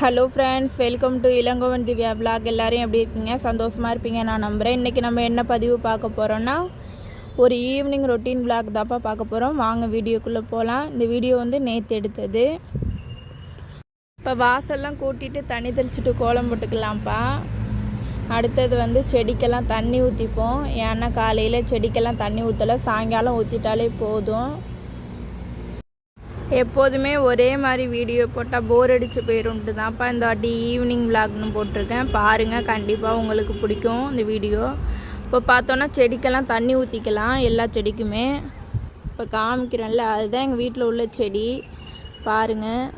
Hello friends welcome to Ilangovan Divya vlog. எல்லோரும் எப்படி இருக்கீங்க? சந்தோஷமாக இருப்பீங்க நான் நம்புகிறேன் இன்றைக்கி நம்ம என்ன பதிவு பார்க்க போகிறோன்னா ஒரு ஈவினிங் ரொட்டீன் vlog தான்ப்பா பார்க்க போகிறோம் வாங்க வீடியோக்குள்ளே போகலாம் இந்த வீடியோ வந்து நேற்று எடுத்தது. இப்போ வாசல்லாம் கூட்டிட்டு தண்ணி தெளிச்சிட்டு கோலம் போட்டுக்கலாம்ப்பா. அடுத்தது வந்து செடிக்கெல்லாம் தண்ணி ஊற்றிப்போம் ஏன்னா காலையில் செடிக்கெல்லாம் தண்ணி ஊற்றலை சாயங்காலம் ஊற்றிட்டாலே போதும். எப்போதுமே ஒரே மாதிரி வீடியோ போட்டால் போர் அடித்து போயிடும்ட்டு தான்ப்பா இந்த வாட்டி ஈவினிங் விளாக்னு போட்டிருக்கேன். பாருங்கள் கண்டிப்பாக உங்களுக்கு பிடிக்கும் இந்த வீடியோ இப்போ பார்த்தோன்னா செடிக்கெல்லாம் தண்ணி ஊற்றிக்கலாம் எல்லா செடிக்குமே. இப்போ காமிக்கிறேன்ல அதுதான் எங்கள் வீட்டில் உள்ள செடி. பாருங்கள்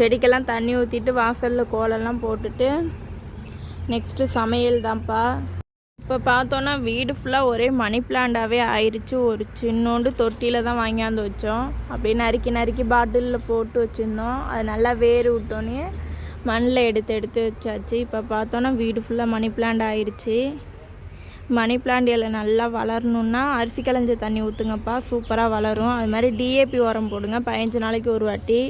செடிக்கெல்லாம் தண்ணி ஊற்றிட்டு வாசலில் கோலம்லாம் போட்டுட்டு நெக்ஸ்ட்டு சமையல் தான்ப்பா. இப்போ பார்த்தோன்னா வீடு ஃபுல்லாக ஒரே மணி பிளான்டாகவே ஆயிடுச்சு ஒரு சின்னோண்டு தொட்டியில் தான் வாங்கியாந்து வச்சோம். அப்படியே நறுக்கி நறுக்கி பாட்டிலில் போட்டு வச்சுருந்தோம். அது நல்லா வேர் விட்டோன்னே மண்ணில் எடுத்து எடுத்து வச்சாச்சு. இப்போ பார்த்தோன்னா வீடு ஃபுல்லாக மணி பிளான்ட் ஆயிடுச்சு மணி பிளான்ட் இலை நல்லா வளரணுன்னா அரிசி களைஞ்ச தண்ணி ஊற்றுங்கப்பா சூப்பராக வளரும். அது மாதிரி டிஏபி உரம் போடுங்க. பதினஞ்சு நாளைக்கு ஒரு வாட்டி.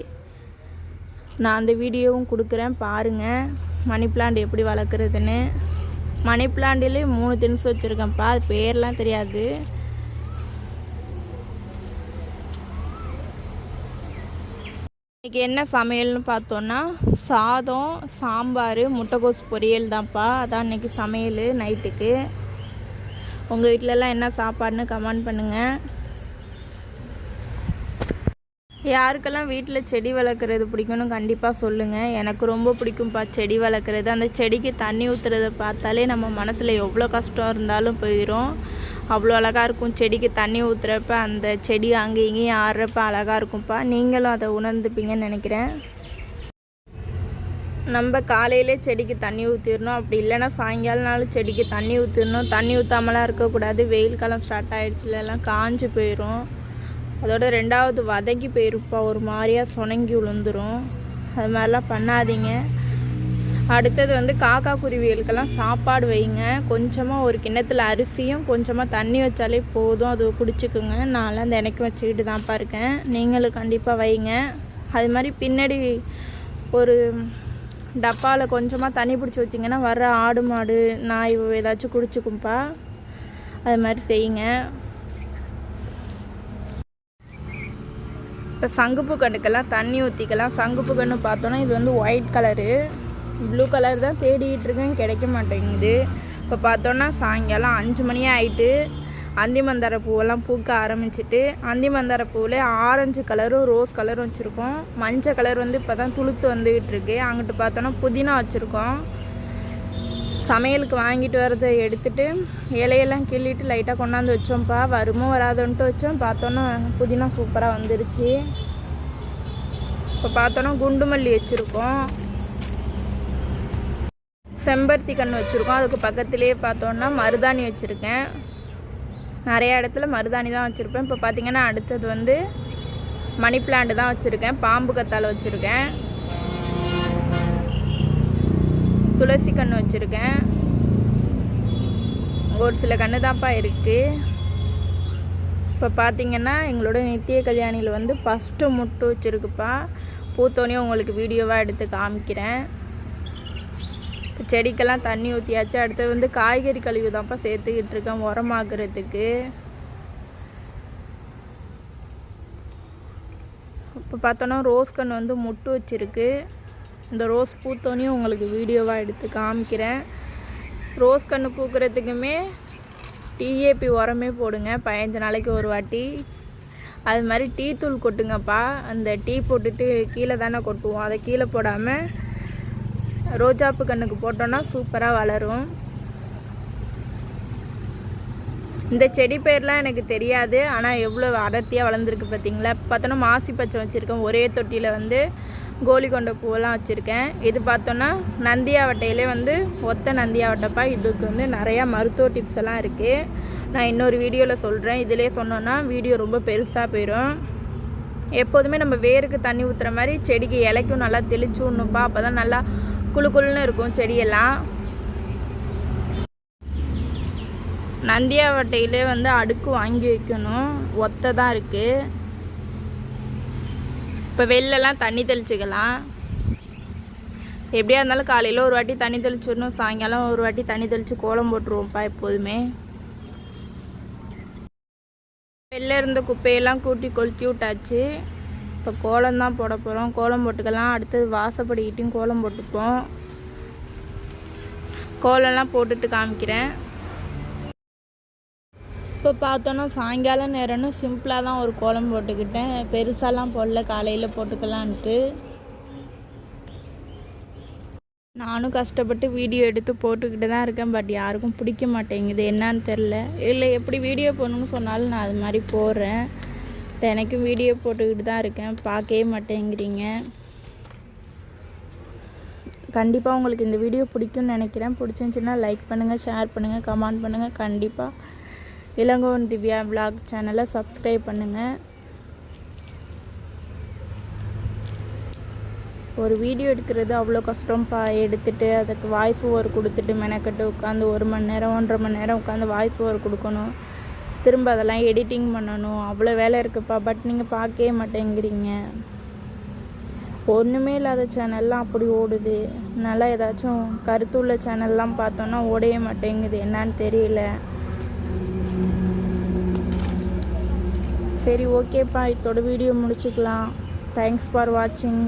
நான் அந்த வீடியோவும் கொடுக்குறேன். பாருங்கள் மணி பிளான்ட் எப்படி வளர்க்குறதுன்னு. மணி பிளான்ட்லேயே மூணு திங்ஸ் வச்சுருக்கேன்ப்பா. அது பேர்லாம் தெரியாது. இன்றைக்கி என்ன சமையல்னு பார்த்தோன்னா சாதம் சாம்பார் முட்டைகோஸ் பொரியல் தான்ப்பா. அதான் இன்றைக்கி சமையல் நைட்டுக்கு. உங்கள் வீட்டிலலாம் என்ன சாப்பாடுன்னு கமெண்ட் பண்ணுங்கள் யாருக்கெல்லாம் வீட்டில் செடி வளர்க்குறது பிடிக்கும்னு கண்டிப்பாக சொல்லுங்கள் எனக்கு ரொம்ப பிடிக்கும்ப்பா செடி வளர்க்குறது. அந்த செடிக்கு தண்ணி ஊற்றுறத பார்த்தாலே நம்ம மனசில் எவ்வளோ கஷ்டம் இருந்தாலும் போயிடும் அவ்வளோ அழகாக இருக்கும் செடிக்கு தண்ணி ஊற்றுறப்ப அந்த செடி அங்கே இங்கேயும் ஆடுறப்ப அழகாக இருக்கும்ப்பா. நீங்களும் அதை உணர்ந்துப்பீங்கன்னு நினைக்கிறேன். நம்ம காலையிலே செடிக்கு தண்ணி ஊற்றிடணும் அப்படி இல்லைன்னா சாயங்காலம்னாலும் செடிக்கு தண்ணி ஊற்றிடணும் தண்ணி ஊற்றாமலாம் இருக்கக்கூடாது. வெயில் காலம் ஸ்டார்ட் ஆகிடுச்சுல எல்லாம் காஞ்சு போயிடும் அதோட ரெண்டாவது வதங்கி போயிருப்பா. ஒரு மாதிரியா சுணங்கி விழுந்துரும் அது மாதிரிலாம் பண்ணாதீங்க. அடுத்தது வந்து காக்கா குருவிகளுக்கெல்லாம் சாப்பாடு வைங்க. கொஞ்சமாக ஒரு கிண்ணத்தில் அரிசியும் கொஞ்சமாக தண்ணி வச்சாலே போதும். அது குடிச்சுக்குங்க. நான்லாம் தினைக்கும் வச்சுக்கிட்டு தான்ப்பா இருக்கேன். நீங்களும் கண்டிப்பாக வைங்க. அது மாதிரி பின்னாடி ஒரு டப்பாவில் கொஞ்சமாக தண்ணி பிடிச்சி வச்சிங்கன்னா வர்ற ஆடு மாடு நாய் ஏதாச்சும் குடிச்சுக்கும்ப்பா அது மாதிரி செய்யுங்க. இப்போ சங்குப்பூ கண்ணுக்கெல்லாம் தண்ணி ஊற்றிக்கலாம் சங்குப்பு கன்று பார்த்தோன்னா இது வந்து ஒயிட் கலரு ப்ளூ கலர் தான் தேடிட்டு இருக்கேன். கிடைக்க மாட்டேங்குது. இப்போ பார்த்தோன்னா சாயங்காலம் அஞ்சு மணி ஆயிட்டு அந்தி மந்தார பூவெல்லாம் பூக்க ஆரம்பிச்சிட்டு அந்தி மந்தார பூவில் ஆரஞ்சு கலரும் ரோஸ் கலரும் வச்சுருக்கோம். மஞ்சள் கலர் வந்து இப்போ தான் துளுத்து வந்துக்கிட்டு இருக்கு. அங்கிட்டு பார்த்தோன்னா புதினா வச்சுருக்கோம். சமையலுக்கு வாங்கிட்டு வரதை எடுத்துட்டு இலையெல்லாம் கிள்ளிட்டு லைட்டாக கொண்டாந்து வச்சோம்ப்பா. வருமோ வராதோன்ட்டு வச்சோம். பார்த்தோன்னா புதினா சூப்பராக வந்துருச்சு. இப்போ பார்த்தோன்னா குண்டு மல்லி வச்சுருக்கோம். செம்பருத்தி கன்று வச்சுருக்கோம். அதுக்கு பக்கத்துலேயே பார்த்தோன்னா மருதாணி வச்சுருக்கேன். நிறைய இடத்துல மருதாணி தான் வச்சுருப்பேன். இப்போ பார்த்தீங்கன்னா அடுத்தது வந்து மணி பிளான்ட் தான் வச்சுருக்கேன். பாம்பு கத்தால் வச்சுருக்கேன். துளசி கன்று வச்சுருக்கேன். ஒரு சில கன்று தான்ப்பா இருக்குது இப்போ பார்த்தீங்கன்னா எங்களோட நித்திய கல்யாணியில் வந்து ஃபஸ்ட்டு முட்டு வச்சுருக்குப்பா. பூத்தோனையும் உங்களுக்கு வீடியோவாக எடுத்து காமிக்கிறேன். இப்போ செடிக்கெல்லாம் தண்ணி ஊற்றியாச்சு அடுத்தது வந்து காய்கறி கழிவு தான்ப்பா சேர்த்துக்கிட்டு இருக்கேன் உரமாக்குறதுக்கு. இப்போ பார்த்தோன்னா ரோஸ் கன்று வந்து முட்டு வச்சுருக்கு. இந்த ரோஸ் பூத்தோனையும் உங்களுக்கு வீடியோவாக எடுத்து காமிக்கிறேன். ரோஸ் கன்று பூக்கிறதுக்குமே டிஏபி உரமே போடுங்க. பதினஞ்சு நாளைக்கு ஒரு வாட்டி. அது மாதிரி டீ தூள் கொட்டுங்கப்பா. அந்த டீ போட்டுட்டு கீழே தானே கொட்டுவோம். அதை கீழே போடாமல் ரோஜாப்பு கண்ணுக்கு போட்டோன்னா சூப்பராக வளரும். இந்த செடி பேர்லாம் எனக்கு தெரியாது. ஆனால் எவ்வளோ அடர்த்தியாக வளர்ந்துருக்கு பார்த்தீங்களா பார்த்தோன்னா மாசி பச்சை வச்சுருக்கேன் ஒரே தொட்டியில் வந்து கோலி கொண்ட பூவெல்லாம் வச்சுருக்கேன். இது பார்த்தோன்னா நந்தியாவட்டையிலே வந்து ஒத்த நந்தியாவட்டைப்பா. இதுக்கு வந்து நிறையா மருத்துவ டிப்ஸ் எல்லாம் இருக்குது நான் இன்னொரு வீடியோவில் சொல்கிறேன் இதிலே சொன்னோன்னா வீடியோ ரொம்ப பெருசாக போயிடும் எப்போதுமே நம்ம வேருக்கு தண்ணி ஊற்றுற மாதிரி செடிக்கு இலைக்கும் நல்லா தெளிச்சு விடணும்ப்பா அப்போ தான் நல்லா குளு குளுன்னு இருக்கும் செடியெல்லாம். நந்தியாவட்டையிலே வந்து அடுக்கு வாங்கி வைக்கணும். ஒத்தை தான் இருக்குது இப்போ வெளிலலாம் தண்ணி தெளிச்சுக்கலாம். எப்படியா இருந்தாலும் காலையில் ஒரு வாட்டி தண்ணி தெளிச்சிடணும் சாயங்காலம் ஒரு வாட்டி தண்ணி தெளித்து கோலம் போட்டுருவோம்ப்பா எப்போதுமே. வெளில இருந்த குப்பையெல்லாம் கூட்டி கொளுத்தி விட்டாச்சு. இப்போ கோலம் தான் போட போகிறோம் கோலம் போட்டுக்கலாம். அடுத்தது வாசப்படிக்கிட்டையும் கோலம் போட்டுப்போம். கோலம்லாம் போட்டுட்டு காமிக்கிறேன். இப்போ பார்த்தோன்னா சாயங்காலம் நேரம்னு சிம்பிளாக தான் ஒரு கோலம் போட்டுக்கிட்டேன். பெருசாலாம் போடல காலையில் போட்டுக்கலான்ட்டு. நானும் கஷ்டப்பட்டு வீடியோ எடுத்து போட்டுக்கிட்டு தான் இருக்கேன். பட் யாருக்கும் பிடிக்க மாட்டேங்குது. என்னன்னு தெரில இல்லை எப்படி வீடியோ போடணும்னு சொன்னாலும் நான் அது மாதிரி போடுறேன். தினைக்கும் வீடியோ போட்டுக்கிட்டு தான் இருக்கேன். பார்க்கவே மாட்டேங்கிறீங்க. கண்டிப்பாக உங்களுக்கு இந்த வீடியோ பிடிக்கும்னு நினைக்கிறேன். பிடிச்சிருந்துச்சின்னா லைக் பண்ணுங்கள் ஷேர் பண்ணுங்கள் கமெண்ட் பண்ணுங்கள் கண்டிப்பாக இளங்கோவன் திவ்யா விலாக் சேனலை சப்ஸ்கிரைப் பண்ணுங்கள் ஒரு வீடியோ எடுக்கிறது அவ்வளோ கஷ்டம்ப்பா. எடுத்துட்டு அதுக்கு வாய்ஸ் ஓவர் கொடுத்துட்டு மெனக்கட்டு உட்காந்து ஒரு மணி நேரம் ஒன்றரை மணி நேரம் உட்காந்து வாய்ஸ் ஓவர் கொடுக்கணும். திரும்ப அதெல்லாம் எடிட்டிங் பண்ணணும். அவ்வளோ வேலை இருக்குப்பா. பட் நீங்கள் பார்க்கவே மாட்டேங்கிறீங்க. ஒன்றுமே இல்லாத சேனல்லாம் அப்படி ஓடுது. நல்லா ஏதாச்சும் கருத்துள்ள சேனல்லாம் பார்த்தோன்னா ஓடவே மாட்டேங்குது. என்னான்னு தெரியல. சரி ஓகேப்பா இதோட வீடியோ முடிச்சுக்கலாம். தேங்க்ஸ் ஃபார் வாட்சிங்